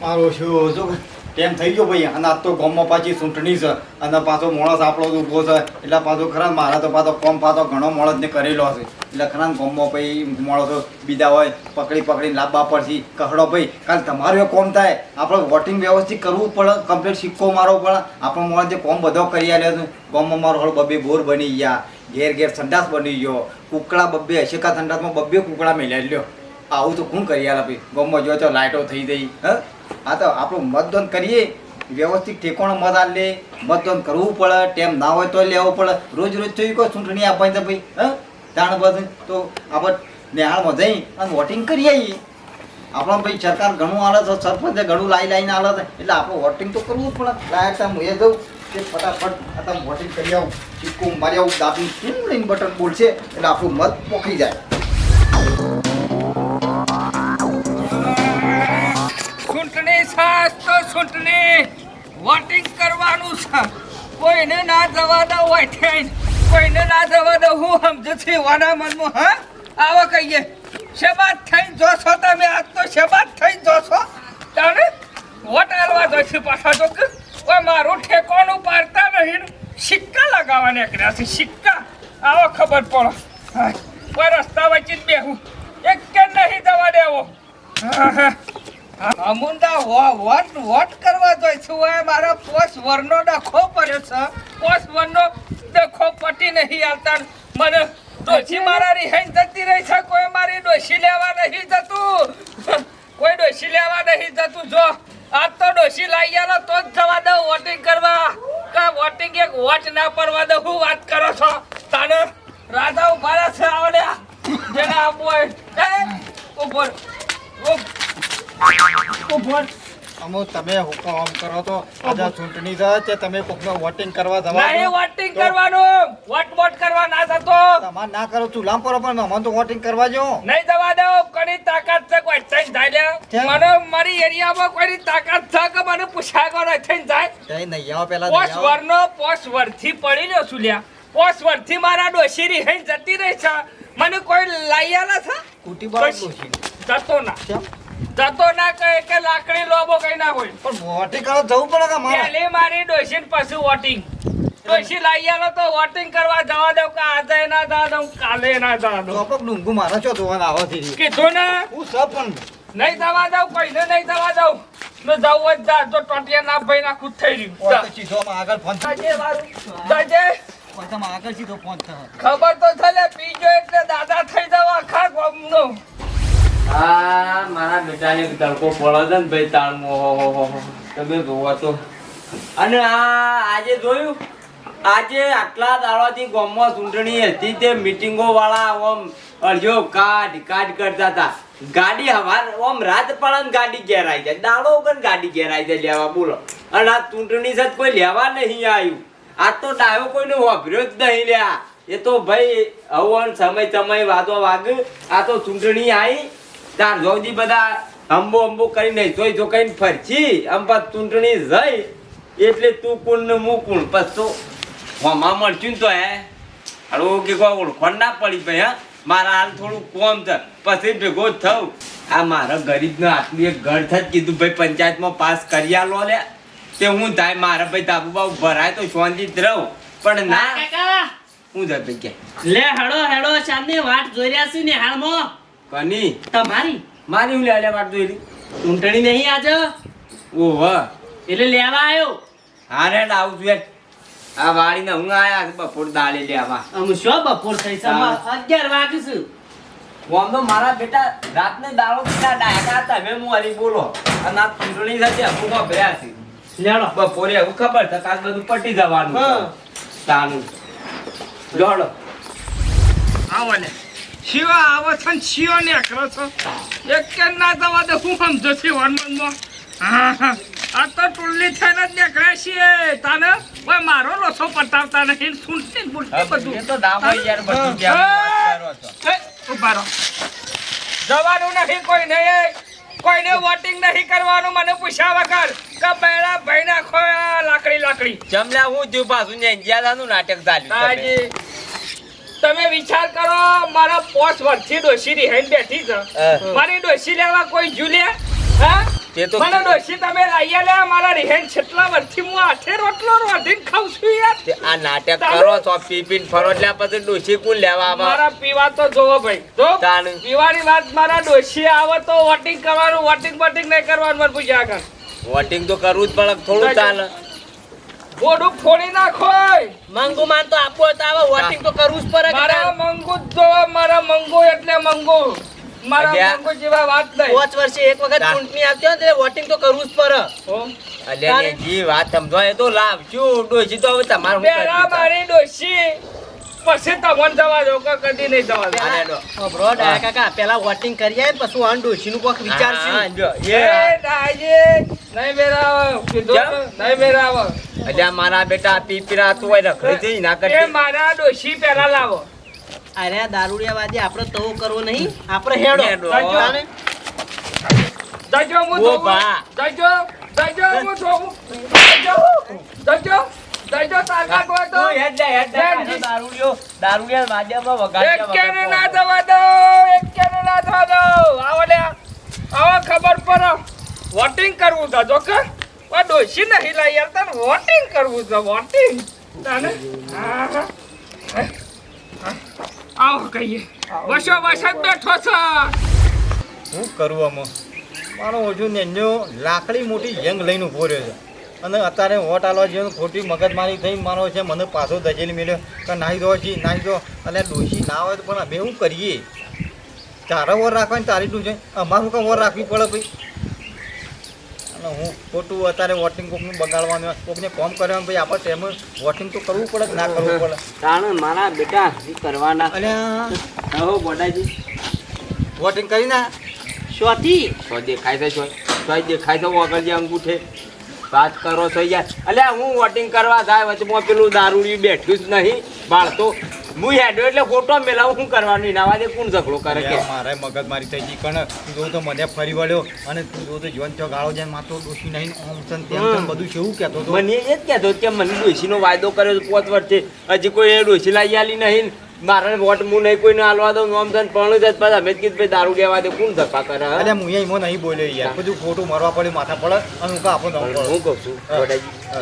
મારો શું જો ટેમ થઈ ગયો ભાઈ. અને આજ તો ગામમાં પાછી ચૂંટણી છે. અને પાછો માણસ આપણો ઊભો છે. એટલે પાછો ખરા મારા તો પાછો કોમ પાછો ઘણો માણસ ને કરેલો હશે. એટલે ખરા ગામમાં ભાઈ માણસો બીજા હોય, પકડી પકડીને લાંબા પડશે. કહડો ભાઈ, કાલ તમારું કોમ થાય. આપણે વોટિંગ વ્યવસ્થિત કરવું પડે કમ્પ્લીટ સિક્કો મારવો પડે. આપણો માણસ જે કોમ બધો કરી આવ્યો છે. ગામમાં મારો હળ બબે બોર બની ગયા. ઘેર ઘેર સંડાસ બની ગયો. કુકડા બબ્બે હશેકા સંડાસમાં બબ્બે કુકડા મેળ્યા લ્યો. આવું તો કોણ કરી આલે ભાઈ? ગમો જો તો લાઇટો થઈ ગઈ, હા? તો આપણું મતદાન કરીએ, વ્યવસ્થિત ઠેકોણ મત આલે મતદાન કરવું પડે, ટેમ ના હોય તો લેવો પડે. રોજ રોજ થયું કોઈ ચૂંટણી આપવાની તો ભાઈ, હા? જાણ બધું તો આપણે નેહાળમાં જઈ અને વોટિંગ કરી આવીએ આપણો ભાઈ સરકાર ઘણું હાલે છે, સરપંચે ઘણું લાઈ લાઈને હાલે છે. એટલે આપણે વોટિંગ તો કરવું જ પડે. લાયક હું એ જવું કે ફટાફટ આ તમે વોટિંગ કરી આવું. ચીકું મારી આવું દાબી શું લઈને બટન બોલશે? એટલે આપણું મત પોખી જાય. સાસ તો ચૂંટણી વોટિંગ કરવાનું છે. કોઈને ના જવા દઉં હોય થઈને કોઈને ના જવા દઉં હું સમજુ છું વાના મનમાં હા? આવો કહીએ. શેબાદ થઈને જોશો તમે આજ તો શેબાદ થઈને જોશો. તાણે વોટ આલવા જોઈશું પાછા જો ઓય મારું ઠેકોનું પાડતા નહીં. સિક્કા લગાવવા નીકળ્યા છે સિક્કા. આવો ખબર પડો. કોઈ રસ્તા વચ્ચે જ બેહું. એક કે નહીં જવા દેવો. હા, હા. અમુંડા વોટ વોટ કરવા જોઈ છું એ મારો પોસ વરનો ડખો પડ્યો છે. પોસ વરનો ડખો પટી નહીં આવતા મને ડોશી મારા રિહાઈન જતી રહી છે, કોઈ મારી ડોશી લેવા નહીં જતું. કોઈ ડોશી લેવા નહીં જતું. જો, આજ તો ડોશી લાઈ આલો તો જ જવા દઉં વોટિંગ કરવા. કા વોટિંગ એક વોટ ના પડવા દઉં, હું વાત કરો છો? તાને રાધા ઊભા છે, આવડ્યા. જેને આપવું હોય. એ ઊભો રહો. ઉભ ઊભો રહો. અમો તમે હુકમ આમ કરો તો આજે ચૂંટણી છે તે તમે કોકનો વોટિંગ કરવા જવા નહીં વોટિંગ કરવાનું. વોટ વોટ કરવા ના થતો તમારે ના કરો ચૂલામ કરો પણ અમને તો વોટિંગ કરવા જો. નહીં જવા દો. કોની તાકાત છે? કોઈ થઈને જાય મને મારી એરિયામાં કોઈની તાકાત છે કે મને પૂછ્યા કરો થઈને જાય? નહીં આવો પેલા પોસ. વરનો પોસ વરથી પડી રહ્યો છું લ્યા પોસ વરથી મારા ડોશીરી હઈ જતી રહી છે. મને કોઈ લાઈ નથી છે કુટી બાળ ડોશી. જતો ના? જતો ના કહે કે લાકડી લોબો કઈ ના હોય. પણ વોટિંગ કરવા જવું પડે કે મારે? પહેલી મારી ડોશી ને પછી વોટિંગ. ડોશી લઈ આલો તો વોટિંગ કરવા જવા દઉં કે આજે ના જવા દઉં કાલે ના જવા દઉં. ચોપક ડુંગુ મારા છો જોવાના આવો થી? કીધું ને? હું સબ પણ નહીં જવા દઉં કોઈને નહીં જવા દઉં. મેં જવું જ જા તો ટોટિયા ના ભાઈ ના ખુદ થઈ રહ્યું. જા. સીધો આગળ ફોન થાય જાજે આગળ સીધો ફોન થાય ખબર તો છે પીજો એટલે દાદા થઈ જાવ આખા ગામનો. આ મારા બેટાને તડકો પડે છે ને ભાઈ તાળમો. તમે જોવો તો. અને આ આજે જોયું? આજે આટલા દાડાથી ગામમાં ચૂંટણી હતી, તે મિટિંગો વાળા ઓમ અરજો કાઢ કાઢ કરતા હતા. ગાડી હવાર ઓમ રાત પડે ગાડી ઘેરાય જાય. દાડો પણ ગાડી ઘેરાઈ જાય, લેવા બોલો. અને આ ચૂંટણી છે કોઈ લેવા નહીં આવ્યું. આ તો ડાયો કોઈને વાપર્યો જ નહીં લ્યા. એ તો ભાઈ હવન સમય સમય વાતો વાગ. આ તો ચૂંટણી આવી તાર જોજી બધા અંબો અંબો કરીને જોઈ જો કઈ ફરચી અંબા ચૂંટણી જઈ એટલે તું કુણ ને હું કુણ પછી તો હોમાં મળશું ને તો હે. હાલો કે કોઈ ઓળખણ ના પડી ભાઈ હા. મારા હાલ થોડું કોમ છે. પછી ભેગો જ થઉં. આ મારા ગરીબનો આટલું એક ઘર થત કીધું ભાઈ પંચાયતમાં પાસ કરી આલો લે. તે હું થાય મારા ભાઈ તાબુ બાબુ ભરાય તો શાંતિ જ રહું. પણ ના. કાકા. હું જાય ભાઈ કે લે હેડો હેડો ચાંદની વાટ જોઈ રહ્યા છું ને હાલમાં? કની તમારી? મારી હું લેવા લે વાત જોઈ ચૂંટણી નહીં આજે? ઓહ. એટલે લેવા આવ્યો હા રે આવું છું આ વાળીને હું આયા બપોર દાળે લેવા. હું શું બપોર થઈ. અગિયાર વાગે છું. આમ તો મારા બેટા રાતને દાળો પીતા ડાયકા હતા મેં હું હરી બોલો. અને આ ચૂંટણી સાથે હું ભર્યા છે. લેડો બપોરે હું ખબર છે કાલ બધું પટી જવાનું. તાનું. જોડો આવો લે. શિવા આવે છે ને કરો છો. એક કે ના દવા દે હું સમજો છે વનમનમાં હા હા આ તો ટુલ્લી થઈને જ નીકળે છીએ. તાને ઓય મારો લોસો પટાવતા નહીં સુનતી ને બુલતી બધું. એ તો દાબો યાર બધું ઊભા રહો. જવાનું નહીં કોઈ નહીં કોઈને વોટિંગ નહીં કરવાનું મને પૂછ્યા વગર કે બેડા ભાઈ નાખો લાકડી લાકડી. જમલા હું પાછું ને ઇન્ડિયાનું નાટક ચાલ્યું. તમે વિચાર કરો મારા પોસ વર્ષથી ડોશી રિહાઈન બેઠી છે. મારી ડોસી લેવા કોઈ જુલે હા? તે તો મને ડોસી તમે લઈ લે મારા રિહેન છેટલા વર્ષથી હું આઠે રોટલો રોટીને ખાઉં છું યાર. આ નાટક કરો તો પી પીને ફરો એટલે પછી ડોસી કોણ લેવા આવે? મારા પીવા તો જોવો ભાઈ. જો. પીવાની વાત મારા ડોસી આવે તો વોટિંગ કરવાનું વોટિંગ વોટિંગ નહીં કરવાનું મને પૂછ્યા આગળ. વોટિંગ તો કરવું જ પડે થોડું ચાલે બોડું ફોડી નાખો મંગુ માન તો આપવો તો આવે વોટિંગ તો કરવું જ પડે મારા મંગુ તો મારા મંગુ એટલે મંગુ. મારા. મંગુ જેવા વાત નહીં. પાંચ વર્ષે એક વખત ચૂંટણી આવતી હોય ને વોટિંગ તો કરવું જ પડે. હો. અલ્યા જી વાત સમજો એ તો લાવશું ડોસી તો હવે તમારું શું પેલા મારી ડોશી. પછી તમને જવા દો કે કદી નહીં જવા દો. અબરો ડાયા કાકા પેલા વોટિંગ કરી આય પછી પછી વાન ડોશીનું કોક હા, વિચારશું જો, એ. ડાયે નહીં મેરા કીધો નહીં મેરાવ. અલ્યા મારા બેટા પીપીરા તું હોય રખડી જઈ ના એ મારા ડોશી પેલા લાવો. અરે દારૂડિયા દારૂડિયાવાદી આપણે તો કરવો નહીં. આપણે હેડો. જજો. હું. બા. જજો જજો હું જોઉં. જજો જજો. જજો તાકાત હોય તો હેડ જા, હેડ જા. દારૂડિયો દારૂડિયા માધ્યમમાં વગાડ્યા એકેને વગર ના જવા દો એકેને ના જવા દો. આવો લે. આવો ખબર પડો. વોટિંગ કરવું છે જો કે. આ ડોશી નહીં લઈ યાર તને વોટિંગ કરવું છે વોટિંગ. તને? હા, હા. હા. આવો કહીએ. બસો બસ બેઠો છે. શું કરવું આમાં? મારો ઓછું ને લાકડી મોટી જંગ લઈને ઊભો રહ્યો છે. અને અત્યારે વોટ આલવા જેવું ખોટી મગજમારી થઈ મારો છે મને પાછો દજેલી મળ્યો કે નાહી દો છી નાહી દો. અને ડોશી ના હોય તો પણ અમે શું કરીએ? તારે વર રાખવાની તારી શું છે? અમારું કાં વોર રાખવી પડે ભાઈ. અને હું ખોટું અત્યારે વોટિંગ કોકનું બગાડવાનું કોકને કોમ કરવાનું ભાઈ આપણે તેમ વોટિંગ તો કરવું પડે ના કરવું પડે? કારણ મારા બેટા કરવાના? અને હો બોડાજી વોટિંગ કરી ના શોથી. તો દેખાય છે તો દેખાય છે વગર જે અંગૂઠે. વાત કરો છો યાર. અલ્યા હું વોટિંગ કરવા જાય વચમાં પેલું દારૂડી બેઠું જ નહીં બાળતો. હું હેડ્યો એટલે ફોટો મેલાવું શું કરવાનું? એના વાદે કોણ ઝઘડો કરે કે? મારે મગજ મારી થઈ ગઈ કણ તું જોઉં તો મને ફરી વળ્યો અને તું જોઉં તો જીવન ચો ગાળો જાય માથો ડોસી નહીં ઓમ છે ને તેમ બધું કેવું કહેતો હતો મને એ જ કહેતો કે મને ડોશીનો વાયદો કર્યો પોત વર્ષે. હજી કોઈ એ ડોશી લાવી આલી નહીં મારે વોટ હું નહીં કોઈને આલવા દઉં નોમ છે પણ જ પછી અમે કીધું ભાઈ દારૂ લેવા દે કોણ ધક્કા કરે અરે હું એમાં નહીં બોલ્યો યાર. બધું ખોટું મરવા પડે માથા પડે અને હું કા આપણો દમ પણ પડે હું કહું છું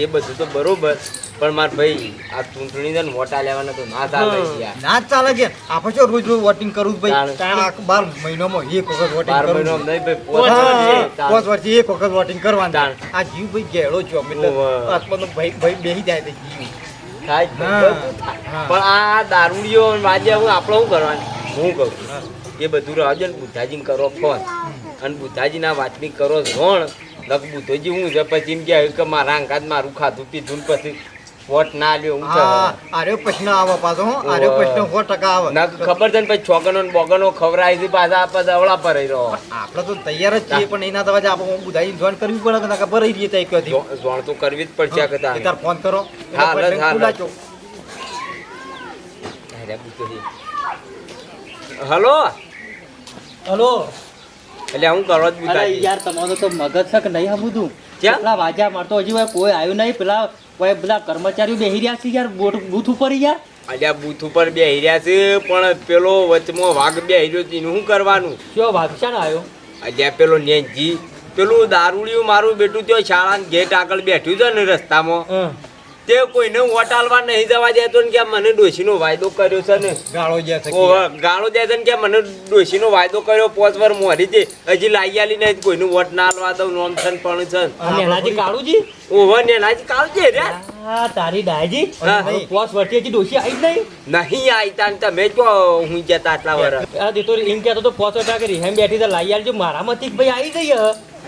એ બધું તો બરોબર પણ માર ભાઈ આ ચૂંટણી ને વોટા લેવાના તો ના ચાલે યાર. ના ચાલે છે આપણે જો રોજ રોજ વોટિંગ કરવું ભાઈ? બાર મહિનામાં એક વખત વોટિંગ બાર મહિનો નહીં ભાઈ પાંચ પોત વર્ષે વર્ષે ચાલે. પાંચ વર્ષે એક વખત વોટિંગ કરવાનું. આ જીવ ભાઈ ગેળો છો એટલે ભાઈ ભાઈ બેસી જાય જીવ. થાય. જ. પણ આ દારૂડીઓ વાજે હું આપણે શું કરવાનું? હું કહું છું એ બધું રહેજો ને બુદ્ધાજીને કરો ફોન. અને બુદ્ધાજીના વાતની કરો ઝોણ. લગ બુદ્ધોજી હું છે? પછી એમ કે મારા અંગાત મારું ખાધું પીધું ધૂન પછી વોટ ના લ્યો હું આર્યો પ્રશ્ન આવે પાછો હો. આર્યો પ્રશ્ન સો ટકા આવે. ના ખબર છે ને પછી છોકનો બોગનો ખવરાય છે પાછા આપણે દવડા પર રહ્યો. આપણે તો તૈયાર જ છીએ પણ એના દવા આપણે બુધાઈ જોઈન કરવી પડે કે ખબર રહી રહીએ ત્યાં ઝોણ તો કરવી જ પડશે તાર ફોન કરો. હા, હા, હલો? એટલે હું કરવા જ યાર તમારો તો મગજ છે કે નહીં બધું ક્યાં? કેટલા વાજા મારતો હજી કોઈ આવ્યું નહીં? પેલા કોઈ પેલા કર્મચારીઓ બેહી રહ્યા છે યાર? બોટ બૂથ ઉપર યાર? અલ્યા બૂથ ઉપર બે રહ્યા છે પણ પેલો વચમાં વાઘ બે રહ્યો છે શું કરવાનું? કયો ભાગશાળ આવ્યો? અલ્યા પેલો નેજી પેલું દારૂડિયું મારું બેટું ત્યાં શાળા ગેટ આગળ બેઠ્યું છે ને રસ્તામાં. તે કોઈને વોટ આલવા નહીં જવા દેતો ને કે મને ડોશીનો વાયદો કર્યો છે ને. ગાળો જે ગાળો જાય છે ને કે મને ડોશીનો વાયદો કર્યો પોચ વાર મોરી છે હજી લાઈ આલી નહીં કોઈનું વટ ના આલવા દઉં નોમ છે પણ છે. નેનાજી કાળુજી? ઓહો નેનાજી કાળુજી રે. આ તારી ડાયજી. પોચ હવે હજી ડોશી આવી નહીં. નહીં આવી તાન તમે જો હું જતા આટલા વર્ષ આ દીતો એમ કહેતો તો પોચ વર્ષ કરી હેમ બેઠી તો લાઈ આલજો. મારામાંથી ભાઈ આવી જઈએ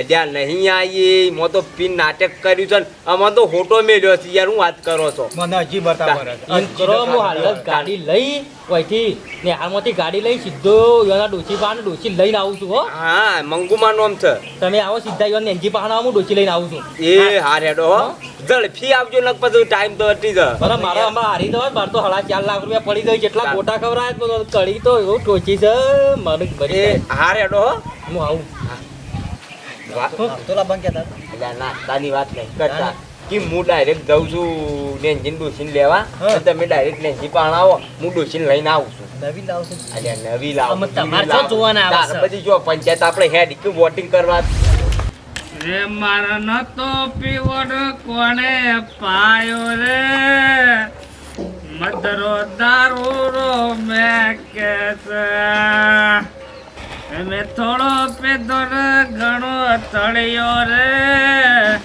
અલ્યા નહીં આવીએ મો તો પીન નાટક કર્યું છે ને આમાં તો હોટો મેળ્યો છે યાર હું વાત કરો છો. મને હજી બતાવો એમ કરો હું હાલત ગાડી લઈ કોઈથી ને હાલમાંથી ગાડી લઈ સીધો યોના ડોસી પાસે ડોસી લઈને આવું છું હો. હા મંગુમાં નામ છે. તમે આવો સીધા યોના એનજી પાસે હું ડોસી લઈને આવું છું. એ હા. રેડો હો. ઝડપી આવજો લગભગ પછી ટાઈમ તો અટી જાય. બરાબર મારો હમણાં હારી દો બાર તો હળા ચાર લાખ રૂપિયા પડી જાય કેટલા ગોટા ખવરાય તો કડી તો એવું ટોચી છે મને હા હેડો હો. હું આવું. વાત તો લાભ એટલે નાસ્તાની વાત નહીં કરતા. કે હું ડાયરેક્ટ જઉં છું નેન્જીન ડોસીન લેવા તમે ડાયરેક્ટ નેન્જી પણ આવો હું ડોસીન લઈને આવું છું. નવી લાવશું અલ્યા નવી લાવો તમારે શું જોવાના આવે તાર જો પંચાયત આપણે હેડ કે વોટિંગ કરવા. રે મારા તો પીવડ કોણે પાયો રે? મદરો દારૂ રો મેં કે મેં થોડો પેદો રે ઘણો તળિયો રે.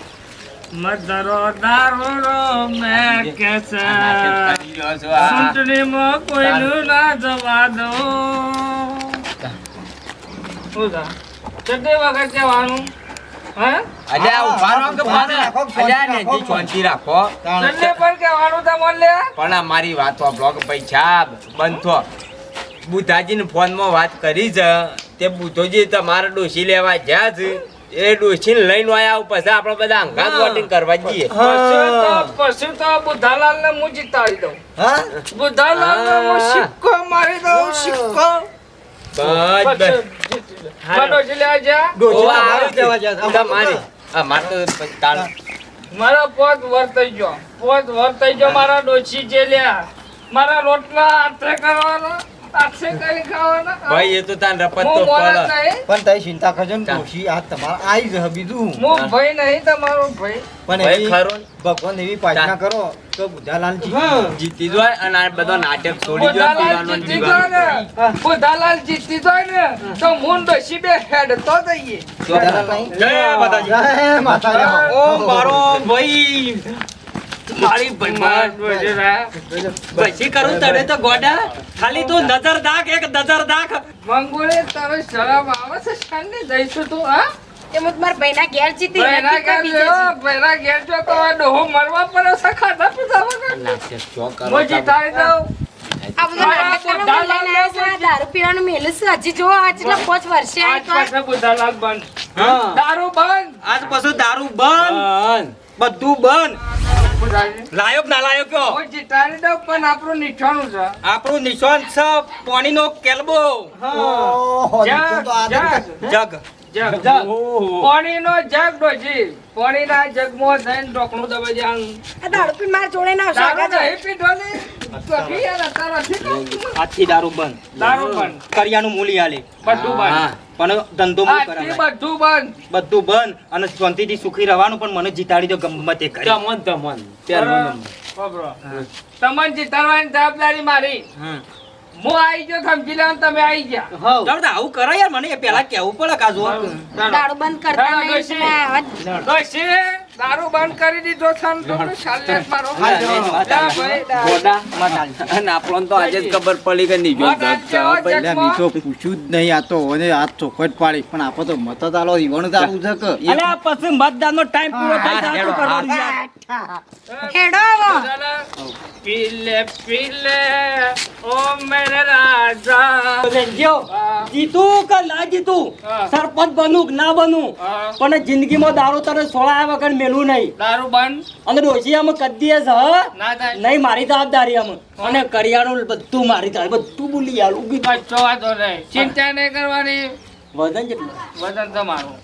મધરો દારૂ રો મેં કે છે. ચૂંટણીમાં કોઈનું ના જવા દો? કેટલી વખત કહેવાનું? પણ અલ્યા નેજી શાંતિ રાખો. કેટલી પર કહેવાનું તમને? લે પણ આ મારી વાત બ્લોગ પૈસા બંધ થો. બુધાજીને ફોનમાં વાત કરી છે તે બુધોજી તમારે ડોસી લેવા જ્યાં છે એ લઈને આયા પછી આપણે બધા અંગાત વોટિંગ કરવા જઈએ. પછી તો બુધાલાલ ને હું જીતાડી દઉં. હા? બુધાલાલ ને હું. સિક્કો મારી દઉં સિક્કો. બસ બસ. લેવા જા આવી જવા મારે તો તાળ. મારા પોત વર્તાઈ ગયો. પોત વર્તાઈ ગયો મારા ડોશી જે લ્યા. મારા રોટલા હાથે કરવાના. ભાઈ એ તો તાન રપત તો પડે પણ તઈ ચિંતા કરજો ને ડોશી આ તમારે આઈ જ બીજું. હું ભાઈ નહીં તમારો ભાઈ. પણ ભાઈ ખરો ભગવાન એવી પ્રાર્થના કરો તો બુધાલાલજી જીતી જાય. અને આ બધો નાટક છોડી દો બુધાલાલ પીવાનું જીતી જાય ને. બુધાલાલ જીતી જાય ને તો મોન ડોશી બે હેડ તો દઈએ જય માતાજી. જય માતાજી. ઓ મારો ભાઈ. રહ્યા. પછી કરું તને તો ગોડા ખાલી તું નજર દાખ એક નજર દાખ મંગોળે તારે શરમ આવે છે શાને જઈશું તું હા તે હું તમારા ભાઈના ઘેર જીતી ભૈરા ઘેર જો, ભૈરા ઘેર જો તો ડોહો મરવા પડે છે ખાધા પીધા વગર. હું જીતાડી દઉં. આ બધું નાટક કરવા મને લઈને આવ્યા છે. આ દારૂ પીવાનું મેલું છે હજી જો આ પાંચ વર્ષે. દારૂ બંધ. આજ પછી દારૂ બંધ બધું બંધ. લાયક ના લાયક કયો? જીતાડી દઉં પણ આપણું નીઠાણું છે. આપણું નિશાન છે પાણીનો કેલબો. ઓહો, જગ, તો આ જગ, જગ. જગ. પાણીનો જગ ડોશી. પાણીના જગમાં દબાઈ દેવાનું. આ દારૂ પીને જોડે ના પી દારૂ બંધ. દારૂ બંધ. કરિયાનું મૂલી આલે. બધું બંધ. પણ ધંધો હું બધું બંધ. બધું બંધ. અને શાંતિથી સુખી રહેવાનું પણ મને જીતાડી દો ગમત તે કરી. તમન તમન જીતાડવાની જવાબદારી મારી. હું. આવી ગયો સમજી લો તમે આવી ગયા. ચાલ તો આવું કરાય યાર મને પેલા કેવું પડે કાજુ દારૂ બંધ કરતા નહીં દારૂ બંધ કરી દીધો છે ને તો મારો. અને આપણને તો આજે જ ખબર પડી કે નીચો પહેલા એટલે તો પૂછ્યું જ નહીં આ તો અને આ ચોખવટ પાડી. પણ આપણે તો મત આલો ઈવણ ચાલુ છે કે? આ પછી મતદાનનો ટાઈમ પૂરો થઈ જાય કરવાનું હેડો પીલે પીલે ઓ મેરે રાજા. લેજો. જીતું કે ના જીતું. સરપંચ બનું કે ના બનું. પણ જિંદગીમાં દારૂ તને સોળાયા વગર મેલું નહીં. દારૂ બંધ. અને ડોશી આમ કદી હ? નહીં મારી જવાબદારી આમ. અને કરિયાણું બધું મારી થાય બધું બોલી આલું બચ્ચો વાંધો નહીં ચિંતા નહીં કરવાની. વજન કેટલું? વજન તમારું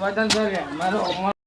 વજન તો મારો